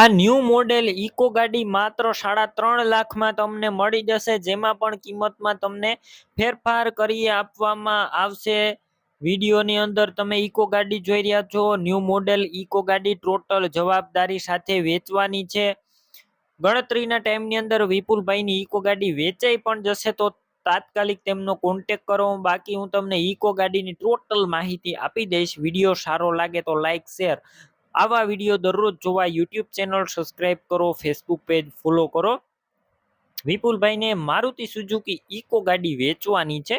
આ new model Eeco ગાડી માત્ર સાડા ત્રણ લાખમાં તમને મળી જશે, જેમાં પણ કિંમતમાં તમને ફેરફાર કરી આપવામાં આવશે. વિડીયોની અંદર તમે ઇકો ગાડી જોઈ રહ્યા છો. ન્યૂ મોડેલ ઇકો ગાડી ટોટલ જવાબદારી સાથે વેચવાની છે. ગણતરીના ટાઈમની અંદર વિપુલભાઈની ઇકો ગાડી વેચાઈ પણ જશે, તો તાત્કાલિક તેમનો કોન્ટેક કરો. બાકી હું તમને ઇકો ગાડીની ટોટલ માહિતી આપી દઈશ. વીડિયો સારો લાગે તો લાઈક, શેર આવા વીડિયો દરરોજ જોવા યુટ્યુબ ચેનલ સબસ્ક્રાઇબ કરો ફેસબુક પેજ ફોલો કરો. વિપુલભાઈને મારુતિ સુઝુકી ઇકો ગાડી વેચવાની છે.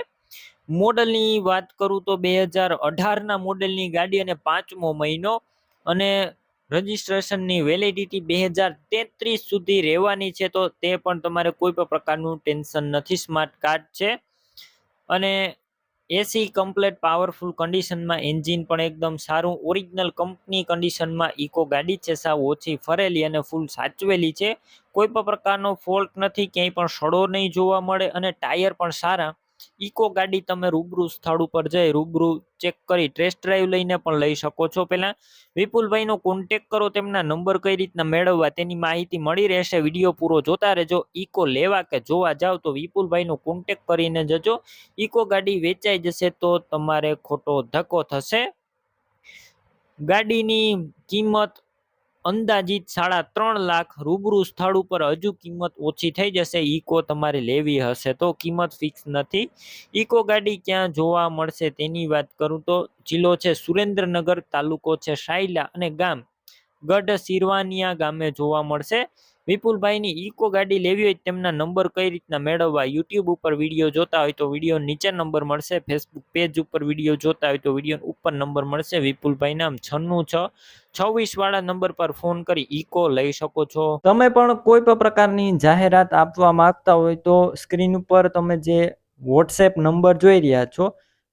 મોડલની વાત કરું તો બે હજાર અઢારના મોડલની ગાડી અને પાંચમો મહિનો અને રજિસ્ટ્રેશનની વેલિડિટી બે હજાર તેત્રીસ સુધી રહેવાની છે તો તે પણ તમારે કોઈ પણ પ્રકારનું ટેન્શન નથી સ્માર્ટ કાર્ડ છે. અને એસી કમ્પ્લેટ પાવરફુલ કન્ડિશનમાં એન્જિન પણ એકદમ સારું ઓરિજિનલ કંપની કન્ડિશનમાં ઇકો ગાડી છે, સાવ ઓછી ફરેલી અને ફૂલ સાચવેલી છે. કોઈ પણ પ્રકારનો ફોલ્ટ નથી, ક્યાંય પણ સડો નહીં જોવા મળે અને ટાયર પણ સારા. ઇકો ગાડી તમે રૂબરૂ સ્થળ ઉપર જઈ રૂબરૂ ચેક કરી ટેસ્ટ ડ્રાઈવ લઈને પણ લઈ શકો છો. પહેલાં વિપુલભાઈનો કોન્ટેક કરો, તેમના નંબર કઈ રીતના મેળવવા તેની માહિતી મળી રહેશે. વીડિયો પૂરો જોતા રહેજો. ઇકો લેવા કે જોવા જાવ તો વિપુલભાઈનો કોન્ટેક કરીને જજો. ઇકો ગાડી વેચાઈ જશે તો તમારે ખોટો ધક્કો થશે. ગાડીની કિંમત અંદાજિત સાડા ત્રણ લાખ રૂબરૂ સ્થળ ઉપર હજુ કિંમત ઓછી થઈ જશે. ઇકો તમારે લેવી હશે તો કિંમત ફિક્સ નથી. ઇકો ગાડી ક્યાં જોવા મળશે તેની વાત કરું તો જિલ્લો છે સુરેન્દ્રનગર, તાલુકો છે સાયલા અને ગામ ગઢ સિરવાનિયા ગામે જોવા મળશે. વિપુલભાઈની ઇકો ગાડી લેવી હોય તેમના નંબર કઈ રીતના મેળવવા યુટ્યુબ ઉપર વીડિયો જોતા હોય તો વીડિયો નીચે નંબર મળશે. ફેસબુક પેજ ઉપર વીડિયો જોતા હોય તો વીડિયો ઉપર નંબર મળશે. વિપુલભાઈ નામ છન્નું છ. છવ્વીસ વાળા નંબર પર ફોન કરી ઇકો લઈ શકો છો. તમે પણ કોઈ પણ પ્રકારની જાહેરાત આપવા માંગતા હોય તો સ્ક્રીન ઉપર તમે જે વોટ્સએપ નંબર જોઈ રહ્યા છો